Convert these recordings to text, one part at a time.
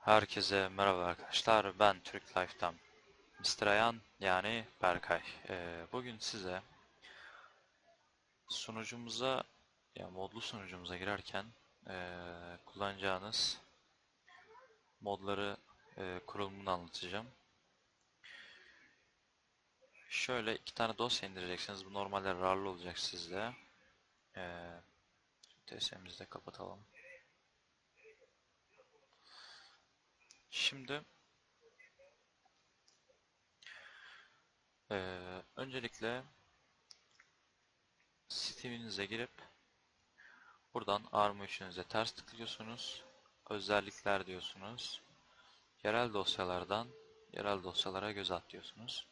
Herkese merhaba arkadaşlar. Ben Türk Life'dan Mr. Ayan yani Berkay. Ee, bugün size sunucumuza ya modlu sunucumuza girerken ee, kullanacağınız modları ee, kurulumunu anlatacağım. Şöyle iki tane dosya indireceksiniz. Bu normalde RAR'lı olacak sizde. Ee, TSM'imizi de kapatalım. Şimdi eee, öncelikle Steam'inize girip buradan ARM 3'ünüze ters tıklıyorsunuz. Özellikler diyorsunuz. Yerel dosyalardan yerel dosyalara göz at diyorsunuz.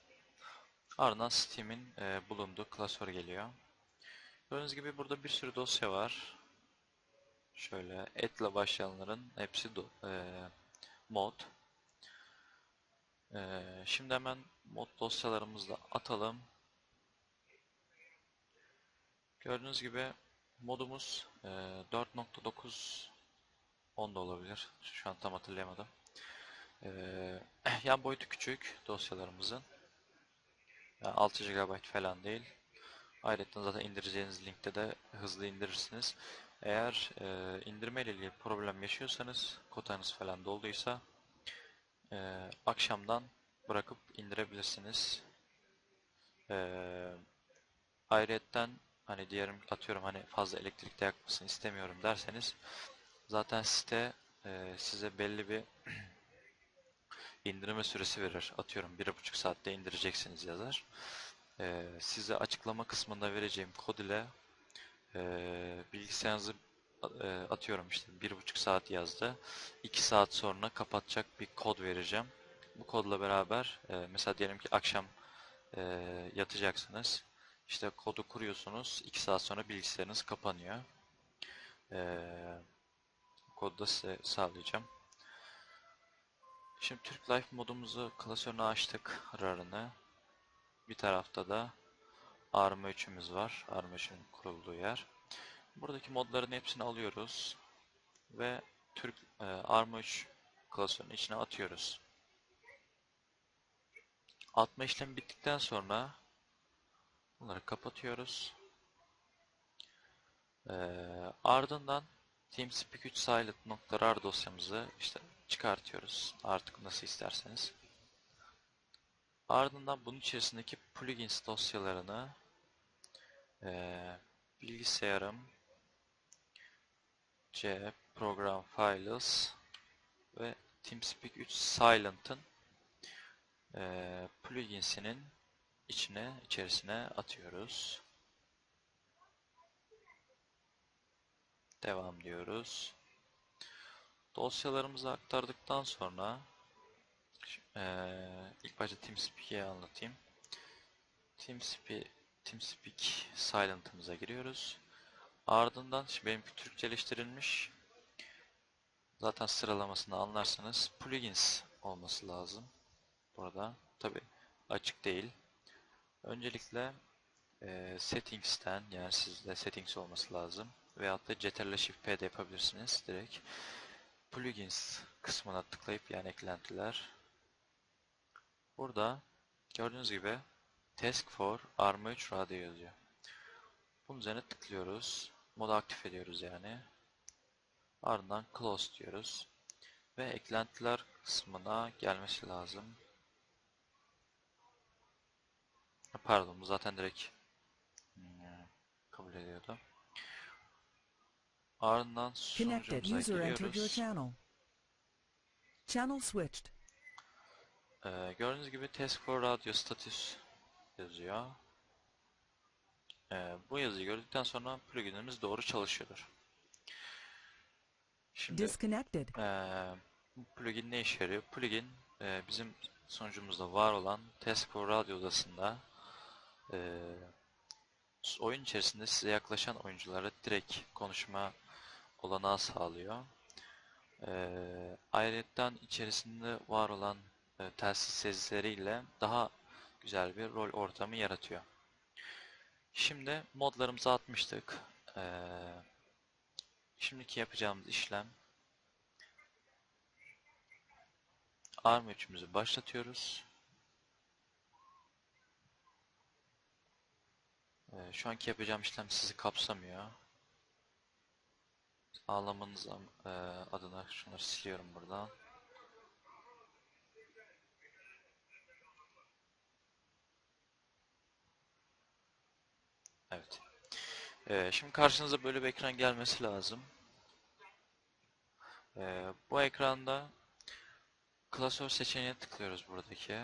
Ardından Steam'in eee, bulunduğu klasör geliyor. Gördüğünüz gibi burada bir sürü dosya var. Şöyle etle başlayanların hepsi do, eee, mod. Ee, şimdi hemen mod dosyalarımızı da atalım. Gördüğünüz gibi modumuz e, 4.9 10 da olabilir. Şu an tam hatırlayamadım. Ee, yan boyutu küçük dosyalarımızın. Yani 6 GB falan değil. Ayrıca zaten indireceğiniz linkte de hızlı indirirsiniz. Eğer e, indirme ile ilgili problem yaşıyorsanız, kotanız falan dolduysa e, akşamdan bırakıp indirebilirsiniz. E, ayrıyetten hani diyelim atıyorum hani fazla elektrikte yakmasını istemiyorum derseniz zaten site e, size belli bir indirme süresi verir. Atıyorum bir buçuk saatte indireceksiniz yazar. E, size açıklama kısmında vereceğim kod ile e, bilgisayarınızı e, atıyorum işte bir buçuk saat yazdı. 2 saat sonra kapatacak bir kod vereceğim. Bu kodla beraber e, mesela diyelim ki akşam e, yatacaksınız. İşte kodu kuruyorsunuz. 2 saat sonra bilgisayarınız kapanıyor. E, kodu da size sağlayacağım. Şimdi Türk Life modumuzu klasörünü açtık RAR'ını. Bir tarafta da ARM 3'ümüz var. ARM 3'ün kurulduğu yer. Buradaki modların hepsini alıyoruz ve Türk e, ARM 3 klasörünün içine atıyoruz. Atma işlemi bittikten sonra bunları kapatıyoruz. E, ardından TeamSpeak 3 silent.rar dosyamızı işte çıkartıyoruz. Artık nasıl isterseniz. Ardından bunun içerisindeki plugins dosyalarını e, bilgisayarım C program files ve TeamSpeak 3 Silent'ın e, pluginsinin içine içerisine atıyoruz. Devam diyoruz. Dosyalarımızı aktardıktan sonra e, ilk başta TeamSpeak'i anlatayım. TeamSpeak, TeamSpeak Silent'ımıza giriyoruz. Ardından şimdi benimki Türkçeleştirilmiş. Zaten sıralamasını anlarsanız plugins olması lazım. Burada tabi açık değil. Öncelikle e, settings'ten yani sizde settings olması lazım. Veyahut da Ctrl Shift P yapabilirsiniz direkt. Plugins kısmına tıklayıp yani eklentiler. Burada gördüğünüz gibi Task for ARM 3 Radio yazıyor. Bunun üzerine tıklıyoruz. Modu aktif ediyoruz yani. Ardından close diyoruz. Ve eklentiler kısmına gelmesi lazım. Pardon bu zaten direkt hmm, kabul ediyordu. Ardından sunucumuza giriyoruz. channel. Channel switched. Ee, gördüğünüz gibi Task for Radio Status yazıyor. Ee, bu yazıyı gördükten sonra pluginimiz doğru çalışıyordur. Şimdi Disconnected. Bu plugin ne işe yarıyor? Plugin e, bizim sonucumuzda var olan Task for Radio odasında e, oyun içerisinde size yaklaşan oyunculara direkt konuşma olanağı sağlıyor. E, ayrıca içerisinde var olan e, telsiz sesleriyle daha güzel bir rol ortamı yaratıyor. Şimdi modlarımızı atmıştık. Ee, şimdiki yapacağımız işlem ARM3'ümüzü başlatıyoruz. Ee, şu anki yapacağım işlem sizi kapsamıyor. Sağlamanız am- e, adına şunları siliyorum buradan. Evet. Ee, şimdi karşınıza böyle bir ekran gelmesi lazım. Ee, bu ekranda klasör seçeneğine tıklıyoruz buradaki.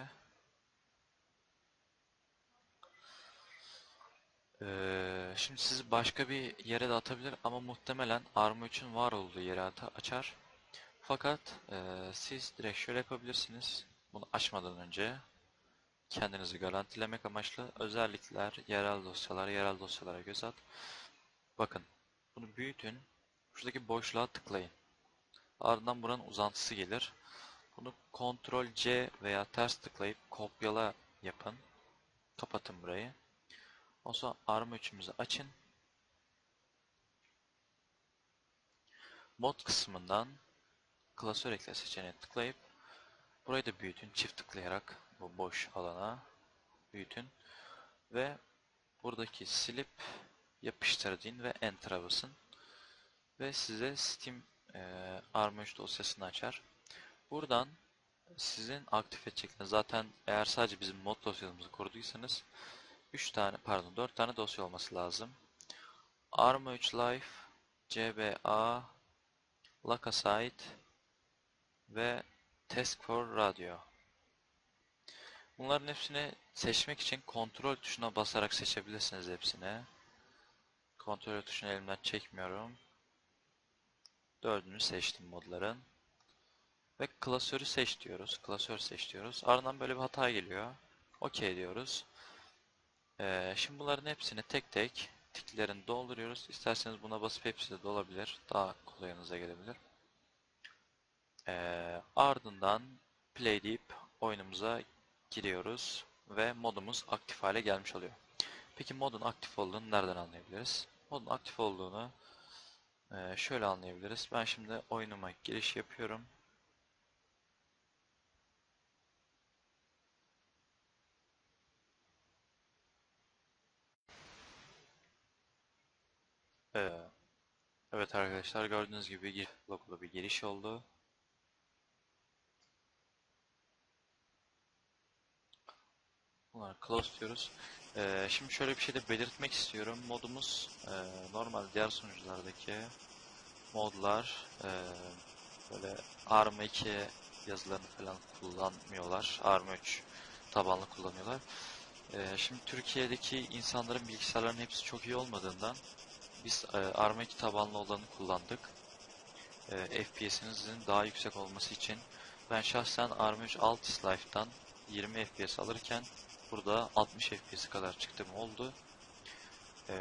Ee, şimdi sizi başka bir yere de atabilir ama muhtemelen ARM3'ün var olduğu yere açar. Fakat e, siz direkt şöyle yapabilirsiniz. Bunu açmadan önce kendinizi garantilemek amaçlı özellikler, yerel dosyalar, yerel dosyalara göz at. Bakın bunu büyütün. Şuradaki boşluğa tıklayın. Ardından buranın uzantısı gelir. Bunu Ctrl C veya ters tıklayıp kopyala yapın. Kapatın burayı. Ondan sonra ARM3'ümüzü açın. Mod kısmından klasör ekle seçeneğine tıklayıp burayı da büyütün. Çift tıklayarak bu boş alana büyütün. Ve buradaki silip yapıştır ve Enter'a basın. Ve size Steam e, ARM3 dosyasını açar. Buradan sizin aktif edecekleriniz zaten eğer sadece bizim mod dosyamızı koruduysanız 3 tane pardon 4 tane dosya olması lazım. ARM3 Life, CBA, Lacasite ve Task for Radio. Bunların hepsini seçmek için kontrol tuşuna basarak seçebilirsiniz hepsini. Kontrol tuşunu elimden çekmiyorum. Dördünü seçtim modların. Ve klasörü seç diyoruz. Klasör seç diyoruz. Ardından böyle bir hata geliyor. OK diyoruz. Ee, şimdi bunların hepsini tek tek tiklerini dolduruyoruz. İsterseniz buna basıp hepsi de dolabilir. Daha kolayınıza gelebilir. Ee, ardından play deyip oyunumuza giriyoruz ve modumuz aktif hale gelmiş oluyor. Peki modun aktif olduğunu nereden anlayabiliriz? Modun aktif olduğunu e, şöyle anlayabiliriz. Ben şimdi oyunuma giriş yapıyorum. Evet arkadaşlar gördüğünüz gibi logolu bir giriş oldu. Bunları close diyoruz. Ee, şimdi şöyle bir şey de belirtmek istiyorum. Modumuz e, normal diğer sunuculardaki modlar e, böyle ARM2 yazılarını falan kullanmıyorlar. ARM3 tabanlı kullanıyorlar. E, şimdi Türkiye'deki insanların bilgisayarların hepsi çok iyi olmadığından biz e, ARM2 tabanlı olanı kullandık. E, FPS'inizin daha yüksek olması için ben şahsen ARM3 Altis Life'dan 20 FPS alırken burada 60 FPS kadar çıktım oldu. Ee,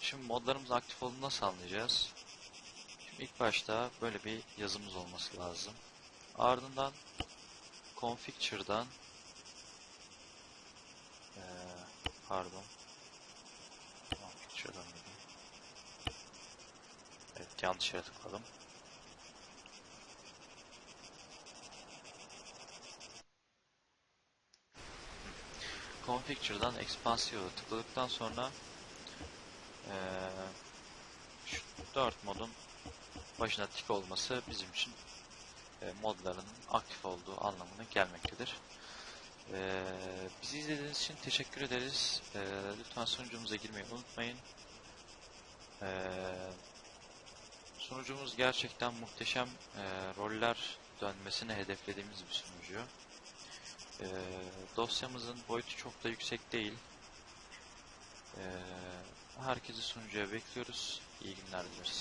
şimdi modlarımız aktif olduğunu nasıl anlayacağız? Şimdi ilk başta böyle bir yazımız olması lazım. Ardından configure'dan ee, pardon configure'dan? Evet yanlış yere tıkladım. Configure'dan Expansion'a tıkladıktan sonra eee şu 4 modun başına tik olması bizim için e, modlarının aktif olduğu anlamına gelmektedir. Eee bizi izlediğiniz için teşekkür ederiz. Eee, lütfen sunucumuza girmeyi unutmayın. Eee sunucumuz gerçekten muhteşem eee, roller dönmesini hedeflediğimiz bir sunucu. Ee, dosyamızın boyutu çok da yüksek değil. Ee, herkesi sunucuya bekliyoruz. İyi günler dileriz.